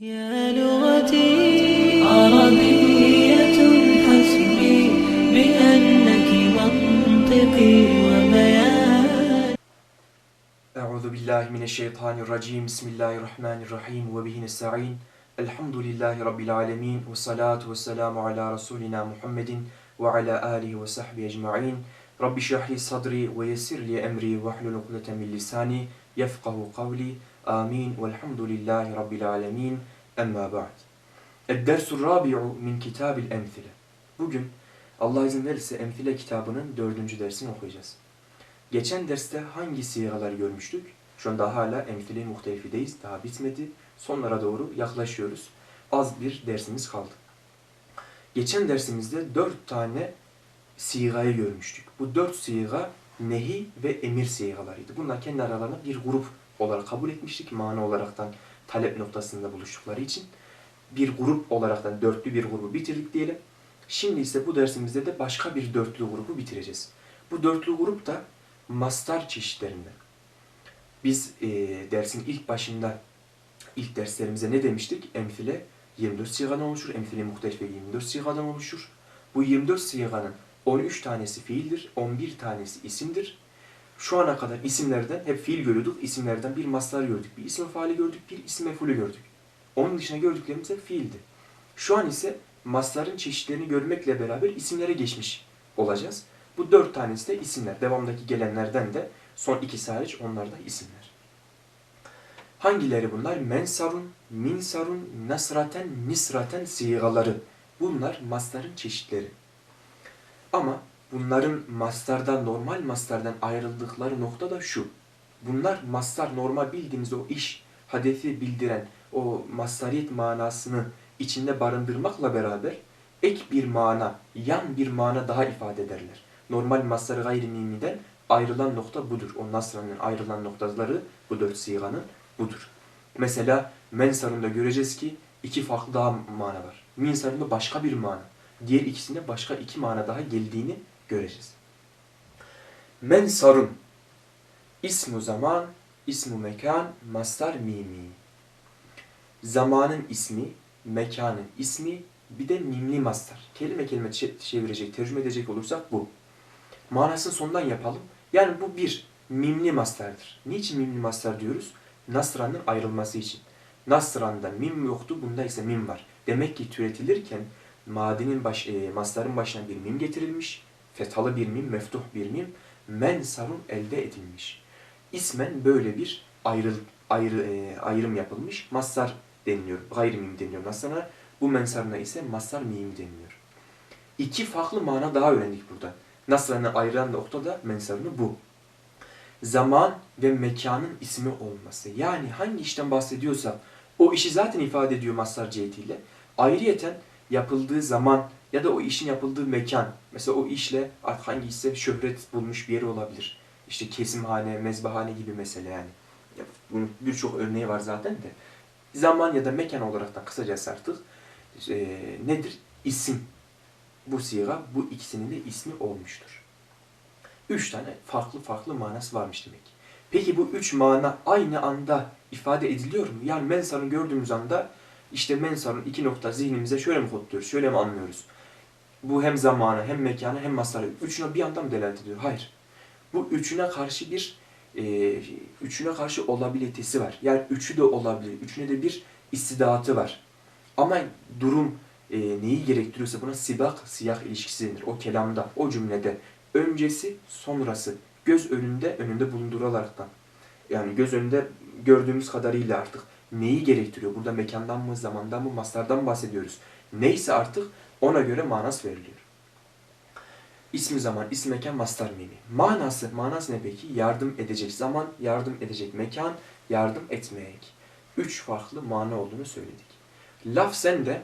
يا لغتي عربية حسبي بأنك منطقي وبياني أعوذ بالله من الشيطان الرجيم. بسم الله الرحمن الرحيم. وبه نستعين. الحمد لله رب العالمين. والصلاة والسلام على رسولنا محمد وعلى آله وصحبه أجمعين. رب اشرح لي صدري ويسر لي أمري واحلل عقدة من لساني يفقه قولي. Amin. Velhamdülillahi rabbil alamin. Emma ba'd. Ed-dersul rabi'u min kitabil emthile. Bugün Allah izin verirse Emthile kitabının dördüncü dersini okuyacağız. Geçen derste hangi sigalar görmüştük? Şu anda hala emfile muhtelifideyiz. Daha bitmedi. Sonlara doğru yaklaşıyoruz. Az bir dersimiz kaldı. Geçen dersimizde dört tane sigayı görmüştük. Bu dört siga nehi ve emir sigalarıydı. Bunlar kendi aralarında bir grup olarak kabul etmiştik. Mana olaraktan talep noktasında buluştukları için. Bir grup olaraktan dörtlü bir grubu bitirdik diyelim. Şimdi ise bu dersimizde de başka bir dörtlü grubu bitireceğiz. Bu dörtlü grup da mastar çeşitlerinden. Biz e, dersin ilk başında, ilk derslerimize ne demiştik? Emfile 24 sigadan oluşur. Emfile muhtelife 24 sigadan oluşur. Bu 24 siganın 13 tanesi fiildir, 11 tanesi isimdir. Şu ana kadar isimlerden hep fiil görüyorduk. İsimlerden bir mastar gördük, bir isim faali gördük, bir isim mefulü gördük. Onun dışında gördüklerimiz hep fiildi. Şu an ise masların çeşitlerini görmekle beraber isimlere geçmiş olacağız. Bu dört tanesi de isimler. Devamdaki gelenlerden de son ikisi hariç onlar da isimler. Hangileri bunlar? Mensarun, minsarun, nasraten, nisraten sigaları. Bunlar mastarın çeşitleri. Ama bunların mastardan, normal mastardan ayrıldıkları nokta da şu. Bunlar mastar normal bildiğimiz o iş, hadefi bildiren o mastariyet manasını içinde barındırmakla beraber ek bir mana, yan bir mana daha ifade ederler. Normal mastar gayrimimiden ayrılan nokta budur. O nasranın ayrılan noktaları bu dört siganın budur. Mesela mensarında göreceğiz ki iki farklı daha mana var. Minsarında başka bir mana. Diğer ikisinde başka iki mana daha geldiğini göreceğiz. Mensarun ismu zaman, ismu mekan, mastar mimi. Zamanın ismi, mekanın ismi, bir de mimli mastar. Kelime kelime çe- çevirecek, tercüme edecek olursak bu. Manasını sondan yapalım. Yani bu bir mimli mastardır. Niçin mimli mastar diyoruz? Nasranın ayrılması için. Nasran'da mim yoktu, bunda ise mim var. Demek ki türetilirken madinin baş, e, mastarın başına bir mim getirilmiş. Fethalı bir mim, meftuh bir mim. Mensarun elde edilmiş. İsmen böyle bir ayrı, ayrı, e, ayrım yapılmış. Mastar deniliyor, gayrimim deniliyor nasrana. Bu mensarına ise mastar mim deniliyor. İki farklı mana daha öğrendik buradan. Nasran'ı ayıran nokta da mensarını bu. Zaman ve mekanın ismi olması. Yani hangi işten bahsediyorsa o işi zaten ifade ediyor mastar cihetiyle. Ayrıyeten yapıldığı zaman ya da o işin yapıldığı mekan. Mesela o işle artık hangi şöhret bulmuş bir yeri olabilir. İşte kesimhane, mezbahane gibi mesele yani. Ya Bunun birçok örneği var zaten de. Zaman ya da mekan olarak da kısacası artık e, nedir? İsim bu siga bu ikisinin de ismi olmuştur. Üç tane farklı farklı manası varmış demek. Peki bu üç mana aynı anda ifade ediliyor mu? Yani mensarın gördüğümüz anda işte mensarın iki nokta zihnimize şöyle mi kodluyoruz, şöyle mi anlıyoruz? Bu hem zamanı, hem mekanı, hem mastarı. Üçüne bir anda mı delalet ediyor? Hayır. Bu üçüne karşı bir e, üçüne karşı olabilitesi var. Yani üçü de olabilir. Üçüne de bir istidatı var. Ama durum e, neyi gerektiriyorsa buna sibak, siyah ilişkisi denir. O kelamda, o cümlede öncesi, sonrası göz önünde, önünde bulundurularaktan. Yani göz önünde gördüğümüz kadarıyla artık neyi gerektiriyor? Burada mekandan mı, zamandan mı, maslardan mı bahsediyoruz? Neyse artık ona göre manas veriliyor. İsmi zaman, ismi mekan, mastar mimi. Manası, manası ne peki? Yardım edecek zaman, yardım edecek mekan, yardım etmek. Üç farklı mana olduğunu söyledik. Lafzen de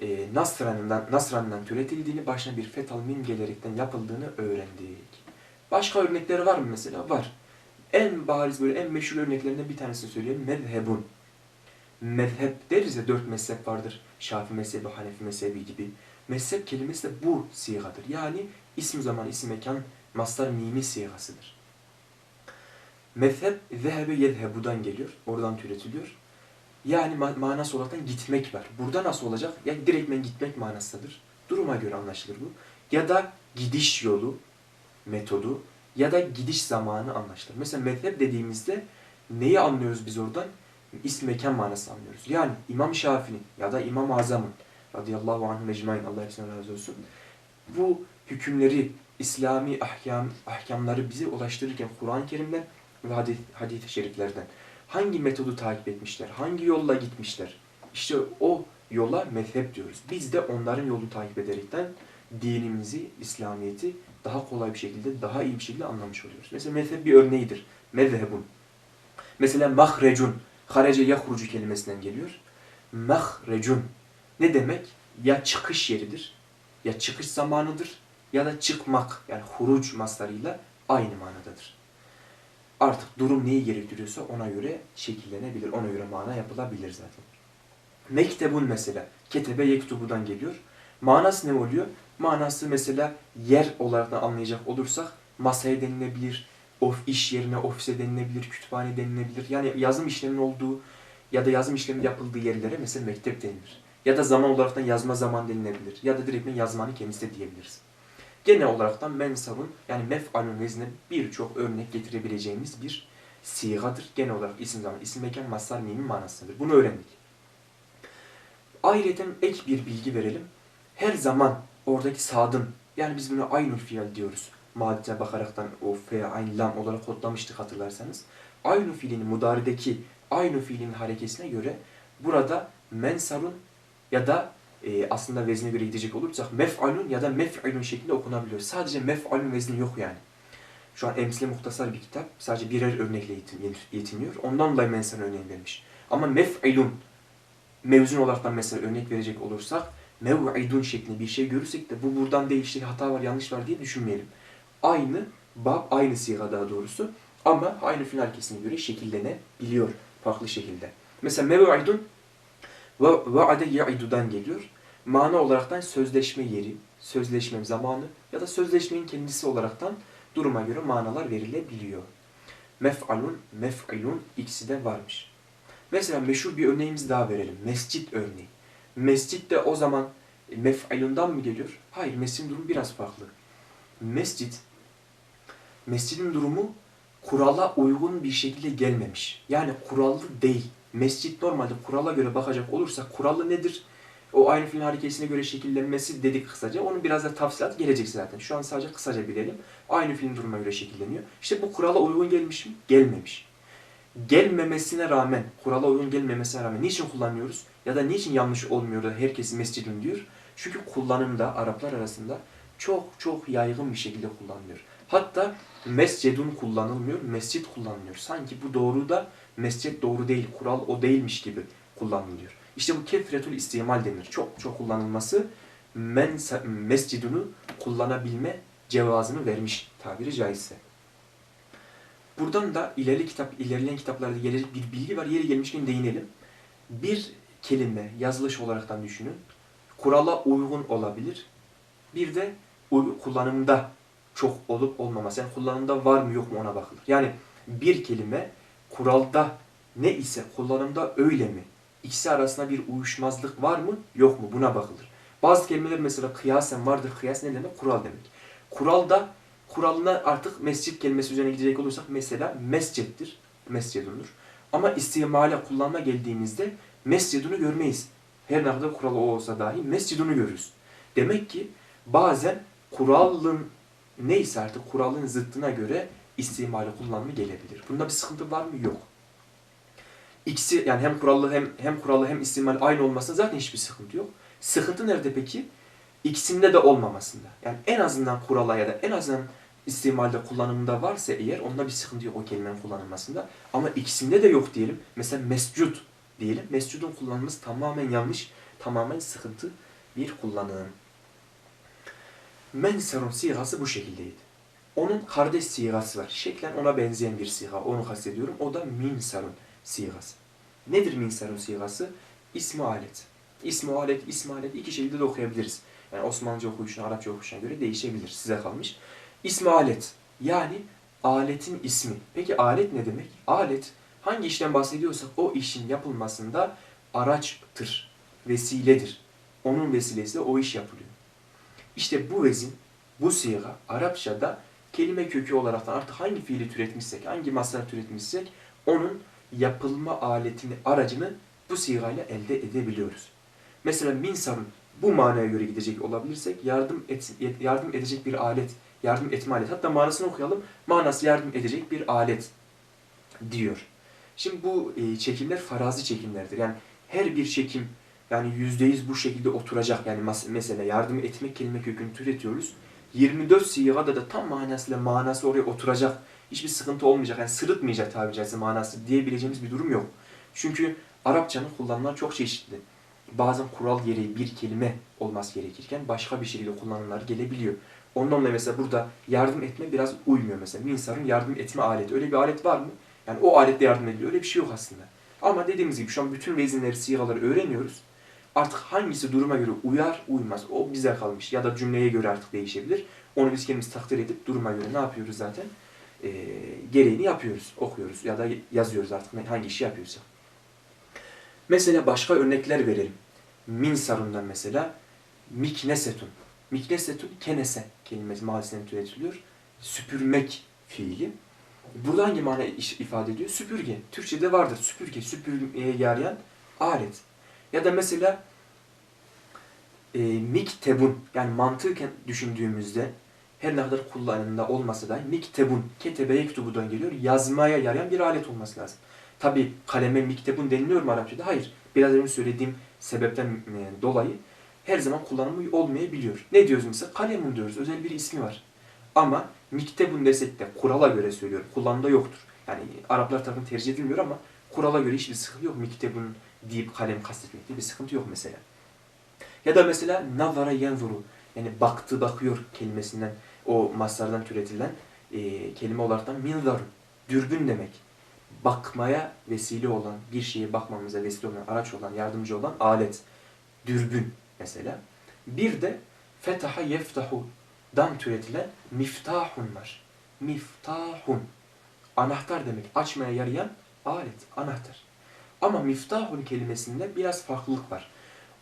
e, Nasran'dan, Nasran'dan türetildiğini, başına bir fetal mim gelerekten yapıldığını öğrendik. Başka örnekleri var mı mesela? Var. En bariz böyle en meşhur örneklerinden bir tanesini söyleyeyim. Mezhebun. Mezhep deriz ya dört mezhep vardır. Şafi mezhebi, Hanefi mezhebi gibi. Mezhep kelimesi de bu sigadır. Yani isim zaman, isim mekan, mastar mimi sigasıdır. Mezhep zehebe yezhebudan geliyor. Oradan türetiliyor. Yani ma- manası olarak gitmek var. Burada nasıl olacak? Ya direktmen gitmek manasıdır. Duruma göre anlaşılır bu. Ya da gidiş yolu, metodu ya da gidiş zamanı anlaşılır. Mesela mezhep dediğimizde neyi anlıyoruz biz oradan? İsm mekan manası anlıyoruz. Yani İmam Şafii'nin ya da İmam Azam'ın radıyallahu anh mecmain Allah hepsinden razı olsun. Bu hükümleri, İslami ahkam, ahkamları bize ulaştırırken Kur'an-ı Kerim'den ve hadis, hadis-i şeriflerden hangi metodu takip etmişler, hangi yolla gitmişler? İşte o yola mezhep diyoruz. Biz de onların yolunu takip ederekten dinimizi, İslamiyet'i daha kolay bir şekilde, daha iyi bir şekilde anlamış oluyoruz. Mesela mezhep bir örneğidir. Mezhebun. Mesela mahrecun. Harece yahrucu kelimesinden geliyor. Mahrecun. Ne demek? Ya çıkış yeridir, ya çıkış zamanıdır ya da çıkmak yani huruc maslarıyla aynı manadadır. Artık durum neyi gerektiriyorsa ona göre şekillenebilir, ona göre mana yapılabilir zaten. Mektebun mesela, ketebe yektubudan geliyor. Manası ne oluyor? Manası mesela yer olarak da anlayacak olursak masaya denilebilir, of iş yerine ofise denilebilir, kütüphane denilebilir. Yani yazım işleminin olduğu ya da yazım işlemi yapıldığı yerlere mesela mektep denilir. Ya da zaman olarak da yazma zaman denilebilir. Ya da direkt yazmanın kendisi diyebiliriz. Genel olarak da mensabın yani mef'alun vezne birçok örnek getirebileceğimiz bir sigadır. Genel olarak isim zaman, isim mekan, masar, mimin manasındadır. Bunu öğrendik. Ayrıca ek bir bilgi verelim. Her zaman oradaki sadın, yani biz buna aynul fiil diyoruz. Madde bakaraktan o fe, ayn, lam olarak kodlamıştık hatırlarsanız. Aynı fiilin mudarideki aynı fiilin harekesine göre burada mensarun ya da e, aslında vezne göre gidecek olursak mef'alun ya da mef'alun şeklinde okunabiliyor. Sadece mef'alun vezni yok yani. Şu an emsile muhtasar bir kitap. Sadece birer örnekle yetin- yetiniyor. Ondan dolayı mensar örneği vermiş. Ama mef'ilun mevzun olarak da mesela örnek verecek olursak mev'idun şeklinde bir şey görürsek de bu buradan değil işte hata var yanlış var diye düşünmeyelim. Aynı bab aynı siga daha doğrusu ama aynı fiil harekesine göre şekillenebiliyor farklı şekilde. Mesela mev'idun ve vaade ya'idudan geliyor. Mana olaraktan sözleşme yeri, sözleşme zamanı ya da sözleşmenin kendisi olaraktan duruma göre manalar verilebiliyor. Mef'alun, mef'ilun ikisi de varmış. Mesela meşhur bir örneğimizi daha verelim. Mescit örneği. Mescit de o zaman mef'ilundan mı geliyor? Hayır, mescidin durumu biraz farklı. Mescit, mescidin durumu kurala uygun bir şekilde gelmemiş. Yani kurallı değil. Mescit normalde kurala göre bakacak olursak kurallı nedir? O aynı fiil harekesine göre şekillenmesi dedik kısaca. Onun biraz da tafsilat gelecek zaten. Şu an sadece kısaca bilelim. Aynı fiilin duruma göre şekilleniyor. İşte bu kurala uygun gelmiş mi? Gelmemiş. Gelmemesine rağmen, kurala uygun gelmemesine rağmen niçin kullanıyoruz? Ya da niçin yanlış olmuyor da herkes mescidin diyor? Çünkü kullanımda Araplar arasında çok çok yaygın bir şekilde kullanılıyor. Hatta mescedun kullanılmıyor, mescit kullanılıyor. Sanki bu doğru da mescit doğru değil, kural o değilmiş gibi kullanılıyor. İşte bu kefretül istimal denir. Çok çok kullanılması men, mescidunu kullanabilme cevazını vermiş tabiri caizse. Buradan da ileri kitap, ilerleyen kitaplarda gelecek bir bilgi var. Yeri gelmişken değinelim. Bir kelime yazılış olaraktan düşünün. Kurala uygun olabilir. Bir de kullanımda çok olup olmaması. Yani kullanımda var mı yok mu ona bakılır. Yani bir kelime kuralda ne ise kullanımda öyle mi? İkisi arasında bir uyuşmazlık var mı yok mu buna bakılır. Bazı kelimeler mesela kıyasen vardır. Kıyas ne demek? Kural demek. Kuralda kuralına artık mescit kelimesi üzerine gidecek olursak mesela mescittir. Mescidundur. Ama istimale kullanma geldiğimizde mescidunu görmeyiz. Her ne kadar kuralı o olsa dahi mescidunu görürüz. Demek ki bazen kuralın neyse artık kuralın zıttına göre istimali kullanımı gelebilir. Bunda bir sıkıntı var mı? Yok. İkisi yani hem kurallı hem hem kurallı hem istimal aynı olmasında zaten hiçbir sıkıntı yok. Sıkıntı nerede peki? İkisinde de olmamasında. Yani en azından kurala ya da en azından istimalde kullanımında varsa eğer onda bir sıkıntı yok o kelimenin kullanılmasında. Ama ikisinde de yok diyelim. Mesela mescud diyelim. Mescudun kullanılması tamamen yanlış, tamamen sıkıntı bir kullanım. Menserun sigası bu şekildeydi. Onun kardeş sigası var. Şeklen ona benzeyen bir siga. Onu kastediyorum. O da minsarun sigası. Nedir minsarun sigası? İsmi alet. İsmi alet, ismi alet iki şekilde de okuyabiliriz. Yani Osmanlıca okuyuşuna, Arapça okuyuşuna göre değişebilir. Size kalmış. İsmi alet. Yani aletin ismi. Peki alet ne demek? Alet Hangi işten bahsediyorsak o işin yapılmasında araçtır, vesiledir. Onun vesilesiyle o iş yapılıyor. İşte bu vezin, bu siga Arapçada kelime kökü olarak da artık hangi fiili türetmişsek, hangi masraf türetmişsek onun yapılma aletini, aracını bu sigayla elde edebiliyoruz. Mesela minsarun bu manaya göre gidecek olabilirsek yardım et, yardım edecek bir alet, yardım etme aleti. Hatta manasını okuyalım. Manası yardım edecek bir alet diyor. Şimdi bu e, çekimler farazi çekimlerdir. Yani her bir çekim yani yüzde yüz bu şekilde oturacak. Yani mesela yardım etmek kelime kökünü türetiyoruz. 24 sigada da tam manasıyla manası oraya oturacak. Hiçbir sıkıntı olmayacak. Yani sırıtmayacak tabiri caizse manası diyebileceğimiz bir durum yok. Çünkü Arapçanın kullanımları çok çeşitli. Bazen kural gereği bir kelime olması gerekirken başka bir şekilde kullanımlar gelebiliyor. Ondan dolayı mesela burada yardım etme biraz uymuyor mesela. Minsar'ın yardım etme aleti. Öyle bir alet var mı? Yani o aletle yardım ediliyor. Öyle bir şey yok aslında. Ama dediğimiz gibi şu an bütün vezinleri, sigaları öğreniyoruz. Artık hangisi duruma göre uyar, uymaz. O bize kalmış. Ya da cümleye göre artık değişebilir. Onu biz kendimiz takdir edip duruma göre ne yapıyoruz zaten? Ee, gereğini yapıyoruz, okuyoruz ya da yazıyoruz artık hangi işi yapıyorsak. Mesela başka örnekler verelim. Minsarundan mesela miknesetun. Miknesetun kenese kelimesi mazisinden türetiliyor. Süpürmek fiili. Burada hangi mana ifade ediyor? Süpürge. Türkçe'de vardır. Süpürge, süpürmeye yarayan alet. Ya da mesela e, miktebun yani mantıken düşündüğümüzde her ne kadar kullanımda olmasa da miktebun, ketebe yektubudan geliyor. Yazmaya yarayan bir alet olması lazım. Tabi kaleme miktebun deniliyor mu Arapçada? Hayır. Biraz önce söylediğim sebepten e, dolayı her zaman kullanımı olmayabiliyor. Ne diyoruz mesela? Kalemun diyoruz. Özel bir ismi var. Ama miktebun desek de kurala göre söylüyorum. Kullanımda yoktur. Yani Araplar tarafından tercih edilmiyor ama kurala göre hiçbir sıkıntı yok. Miktebun deyip kalem kastetmekte bir sıkıntı yok mesela. Ya da mesela nazara yenzuru yani baktı bakıyor kelimesinden o maslardan türetilen e, kelime olaraktan minzarun dürbün demek. Bakmaya vesile olan, bir şeye bakmamıza vesile olan, araç olan, yardımcı olan alet. Dürbün mesela. Bir de fetaha yeftahu dan türetilen miftahun var. Miftahun. Anahtar demek. Açmaya yarayan alet, anahtar. Ama miftahun kelimesinde biraz farklılık var.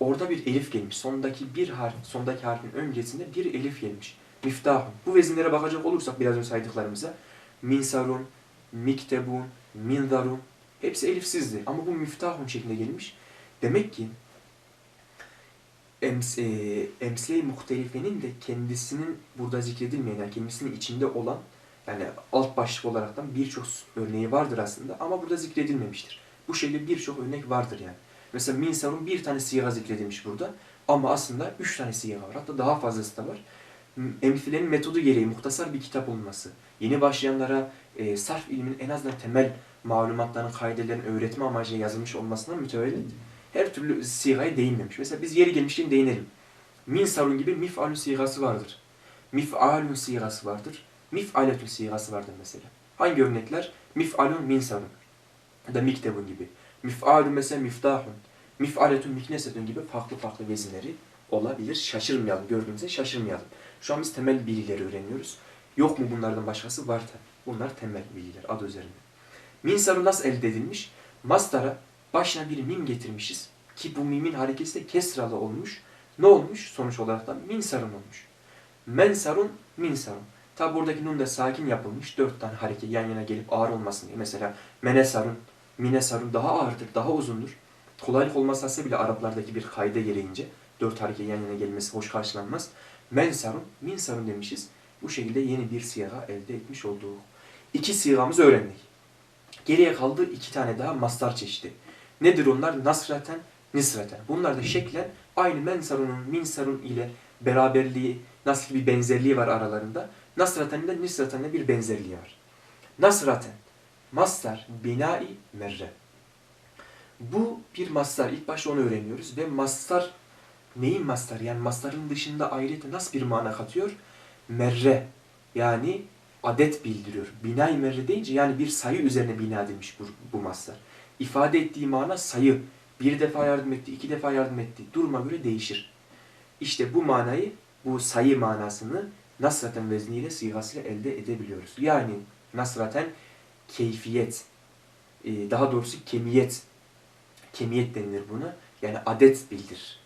Orada bir elif gelmiş. Sondaki bir harf, sondaki harfin öncesinde bir elif gelmiş. Miftahun. Bu vezinlere bakacak olursak biraz önce saydıklarımıza minsarun, miktebun, minzarun hepsi elifsizdi. Ama bu miftahun şeklinde gelmiş. Demek ki ems, e, muhtelifenin de kendisinin burada zikredilmeyen, yani kendisinin içinde olan yani alt başlık olaraktan birçok örneği vardır aslında ama burada zikredilmemiştir. Bu şekilde birçok örnek vardır yani. Mesela minsarun bir tane siga zikredilmiş burada ama aslında üç tane siga var. Hatta daha fazlası da var. Emfilenin metodu gereği muhtasar bir kitap olması, yeni başlayanlara e, sarf ilminin en azından temel malumatlarını, kaidelerini öğretme amacıyla yazılmış olmasından mütevellit her türlü sigaya değinmemiş. Mesela biz yeri gelmişken değinelim. Minsarun gibi mif'alun sigası vardır. Mif'alun sigası vardır. Mif'aletun sigası vardır mesela. Hangi örnekler? Mif'alun minsarun. Ya da miktebun gibi. Mif'alun mesela miftahun. Mif'aletun miknesetun gibi farklı farklı vezinleri olabilir. Şaşırmayalım. Gördüğümüzde şaşırmayalım. Şu an biz temel bilgileri öğreniyoruz. Yok mu bunlardan başkası? Var tabi. Bunlar temel bilgiler adı üzerinde. Minsarun nasıl elde edilmiş? Mastara başına bir mim getirmişiz. Ki bu mimin hareketi de kesralı olmuş. Ne olmuş? Sonuç olarak da minsarun olmuş. Mensarun, minsarun. Tabi buradaki nun da sakin yapılmış. Dört tane hareket yan yana gelip ağır olmasın diye. Mesela menesarun, minesarun daha ağırdır, daha uzundur. Kolaylık olmasa bile Araplardaki bir kayda gereğince dört hareket yan yana gelmesi hoş karşılanmaz. Mensarun, minsarun demişiz. Bu şekilde yeni bir siyaha elde etmiş olduk. İki sigamızı öğrendik. Geriye kaldı iki tane daha mastar çeşidi. Nedir onlar? Nasraten, nisraten. Bunlar da şeklen aynı mensarunun minsarun ile beraberliği, nasıl bir benzerliği var aralarında. Nasraten ile nisraten ile bir benzerliği var. Nasraten, mastar, binai, merre. Bu bir mastar. İlk başta onu öğreniyoruz ve mastar neyin mastar? Yani mastarın dışında ayrıca nasıl bir mana katıyor? Merre. Yani adet bildiriyor. Binay merre deyince yani bir sayı üzerine bina edilmiş bu, bu mastar. İfade ettiği mana sayı. Bir defa yardım etti, iki defa yardım etti. Duruma göre değişir. İşte bu manayı, bu sayı manasını nasraten vezniyle, sigasıyla elde edebiliyoruz. Yani nasraten keyfiyet, e, daha doğrusu kemiyet kemiyet denilir buna. Yani adet bildir.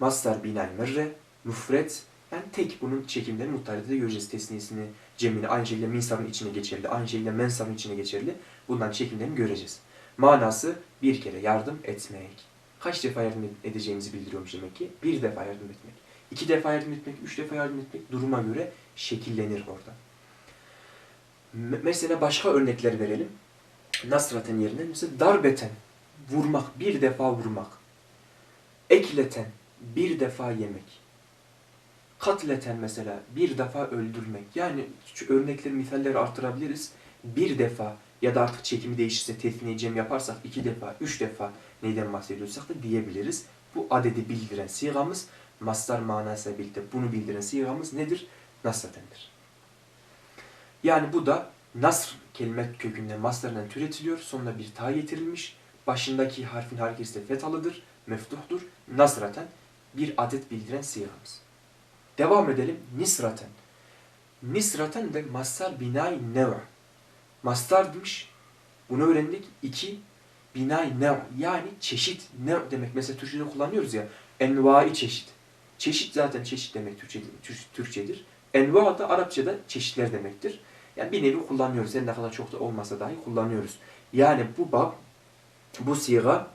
Mastar binal merre, müfret, yani tek bunun çekimleri muhtarede de göreceğiz. Tesniyesini, cemini, aynı şekilde minsarın içine geçerli, aynı şekilde mensarın içine geçerli. Bundan çekimlerini göreceğiz. Manası bir kere yardım etmek. Kaç defa yardım edeceğimizi bildiriyormuş demek ki. Bir defa yardım etmek. iki defa yardım etmek, üç defa yardım etmek duruma göre şekillenir orada. Me- Mesela başka örnekler verelim. Nasraten yerine mesela darbeten, vurmak, bir defa vurmak. Ekleten, bir defa yemek. Katleten mesela, bir defa öldürmek. Yani örnekleri, misalleri arttırabiliriz. Bir defa ya da artık çekimi değişirse tefniye cem yaparsak iki defa, üç defa neyden bahsediyorsak da diyebiliriz. Bu adedi bildiren sigamız mastar manasıyla birlikte bunu bildiren sigamız nedir? Nasratendir. Yani bu da nasr kelime kökünden mastarından türetiliyor. Sonuna bir ta getirilmiş. Başındaki harfin hareketi fethalıdır, meftuhtur. Nasraten bir adet bildiren sigamız. Devam edelim. Nisraten. Nisraten de mastar binay neva. Mastarmış. Bunu öğrendik. İki, binay nev. Yani çeşit. Nev demek. Mesela Türkçe'de kullanıyoruz ya. Envai çeşit. Çeşit zaten çeşit demek Türkçe, Tür- Türkçedir. Enva da Arapçada çeşitler demektir. Yani bir nevi kullanıyoruz. Her ne kadar çok da olmasa dahi kullanıyoruz. Yani bu bab, bu siga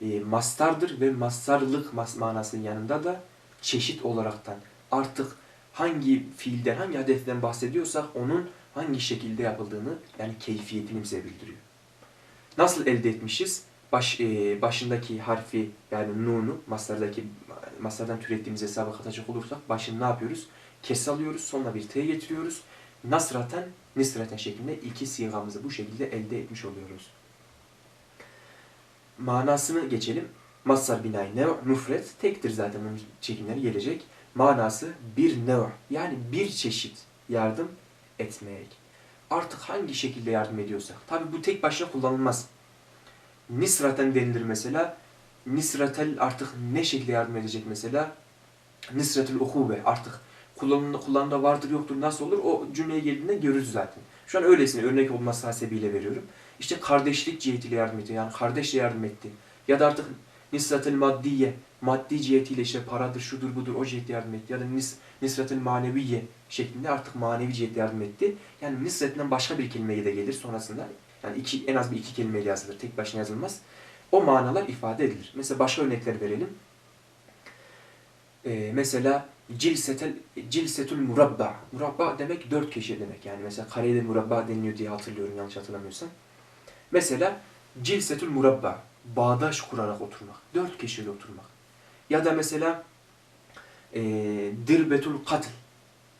e, mastardır ve mastarlık mas manasının yanında da çeşit olaraktan artık hangi fiilden, hangi hedeften bahsediyorsak onun hangi şekilde yapıldığını yani keyfiyetini bize bildiriyor. Nasıl elde etmişiz? Baş, e, başındaki harfi yani nunu maslardaki maslardan türettiğimiz hesaba katacak olursak başını ne yapıyoruz? Kes alıyoruz. Sonra bir t getiriyoruz. Nasraten, nisraten şeklinde iki sigamızı bu şekilde elde etmiş oluyoruz. Manasını geçelim. Masar binay nev müfret tektir zaten onun çekimleri gelecek. Manası bir nev yani bir çeşit yardım etmek. Artık hangi şekilde yardım ediyorsak. Tabi bu tek başına kullanılmaz. Nisraten denilir mesela. Nisratel artık ne şekilde yardım edecek mesela? Nisratel uhube artık kullanımda kullanımda vardır yoktur nasıl olur o cümleye geldiğinde görürüz zaten. Şu an öylesine örnek olması hasebiyle veriyorum. İşte kardeşlik cihetiyle yardım etti. Yani kardeşle yardım etti. Ya da artık nisratel maddiye maddi cihetiyle işte paradır, şudur budur o cihette yardım etti. Ya da nis, nisratel maneviye şeklinde artık manevi cihette yardım etti. Yani nisretinden başka bir kelimeye de gelir sonrasında. Yani iki, en az bir iki kelimeyle yazılır. Tek başına yazılmaz. O manalar ifade edilir. Mesela başka örnekler verelim. Ee, mesela cilsetel, cilsetul murabba. Murabba demek dört köşe demek. Yani mesela kareye de murabba deniliyor diye hatırlıyorum yanlış hatırlamıyorsam. Mesela cilsetul murabba. Bağdaş kurarak oturmak. Dört köşeli oturmak. Ya da mesela e, dirbetul katl.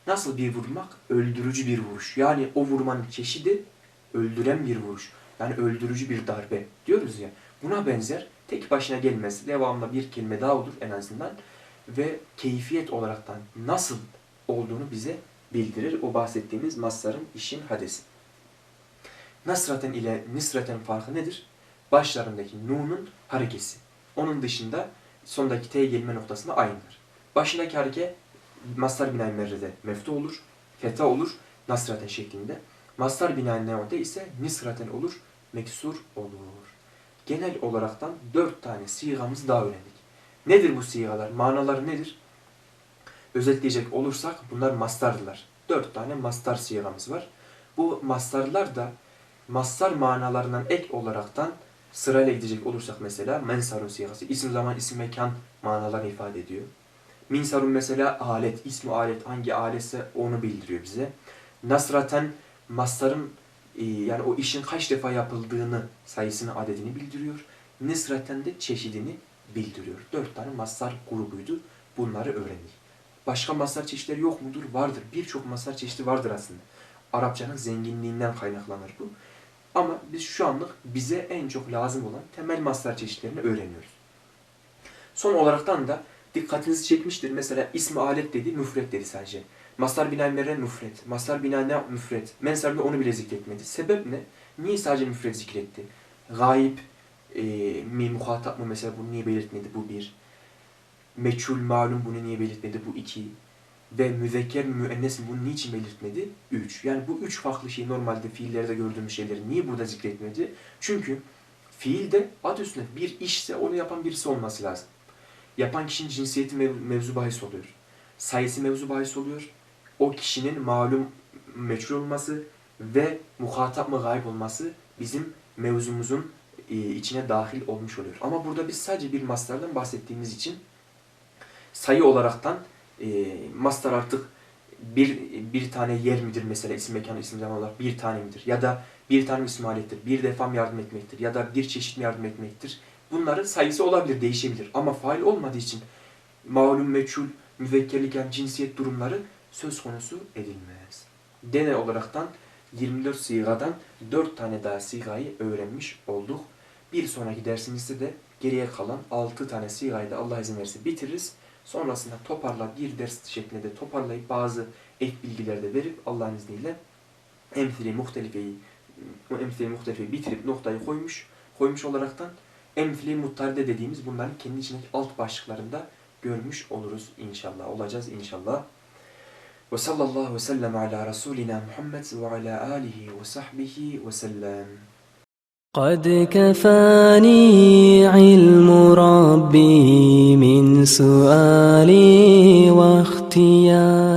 Nasıl bir vurmak? Öldürücü bir vuruş. Yani o vurmanın çeşidi öldüren bir vuruş. Yani öldürücü bir darbe diyoruz ya. Buna benzer tek başına gelmez. Devamlı bir kelime daha olur en azından. Ve keyfiyet olaraktan nasıl olduğunu bize bildirir. O bahsettiğimiz masların işin hadesi. Nasraten ile nisraten farkı nedir? Başlarındaki nunun harekesi. Onun dışında sondaki t gelme noktasında aynıdır. Başındaki hareke mastar binay merrede meftu olur, feta olur, nasraten şeklinde. Mastar binay neote ise nisraten olur, meksur olur. Genel olaraktan dört tane sigamızı daha öğrendik. Nedir bu sigalar? Manaları nedir? Özetleyecek olursak bunlar mastardılar. Dört tane mastar sigamız var. Bu mastarlar da mastar manalarından ek olaraktan sırayla gidecek olursak mesela mensarun sigası isim zaman isim mekan manalarını ifade ediyor. Minsarun mesela alet, ismi alet hangi aletse onu bildiriyor bize. Nasraten mastarın e, yani o işin kaç defa yapıldığını, sayısını, adedini bildiriyor. Nisraten de çeşidini bildiriyor. Dört tane mastar grubuydu. Bunları öğrendik. Başka mastar çeşitleri yok mudur? Vardır. Birçok mastar çeşidi vardır aslında. Arapçanın zenginliğinden kaynaklanır bu. Ama biz şu anlık bize en çok lazım olan temel mastar çeşitlerini öğreniyoruz. Son olaraktan da dikkatinizi çekmiştir. Mesela ismi alet dedi, müfret dedi sadece. Mastar binay merre müfret. Mastar binay ne müfret. Mensarda onu bile zikretmedi. Sebep ne? Niye sadece müfret zikretti? Gayip e, mi muhatap mı mesela bunu niye belirtmedi? Bu bir. Meçhul malum bunu niye belirtmedi? Bu iki. ve müzekker mi müennes mi bunu niçin belirtmedi? Üç. Yani bu üç farklı şeyi normalde fiillerde gördüğümüz şeyleri niye burada zikretmedi? Çünkü fiilde adı üstünde bir işse onu yapan birisi olması lazım. Yapan kişinin cinsiyeti mev- mevzu bahis oluyor. Sayısı mevzu bahis oluyor. O kişinin malum meçhul olması ve muhatap mı gayb olması bizim mevzumuzun içine dahil olmuş oluyor. Ama burada biz sadece bir mastardan bahsettiğimiz için sayı olaraktan e, mastar artık bir bir tane yer midir mesela isim mekan isim zaman olarak bir tane midir ya da bir tane isim alettir bir defa mı yardım etmektir ya da bir çeşit mi yardım etmektir bunların sayısı olabilir değişebilir ama fail olmadığı için malum meçhul müzekkerlik yani cinsiyet durumları söz konusu edilmez. Dene olaraktan 24 sigadan 4 tane daha sigayı öğrenmiş olduk. Bir sonraki dersimizde de geriye kalan 6 tane sigayı da Allah izin verirse bitiririz. Sonrasında toparla bir ders şeklinde de toparlayıp bazı ek bilgiler de verip Allah'ın izniyle emsili muhtelifeyi emsili muhtelifeyi bitirip noktayı koymuş koymuş olaraktan emsili muttaride dediğimiz bunların kendi içindeki alt başlıklarında görmüş oluruz inşallah. Olacağız inşallah. وصلى الله وسلم على رسولنا محمد وعلى آله وصحبه وسلم. قد كفاني علم ربي من سؤالي واختياري.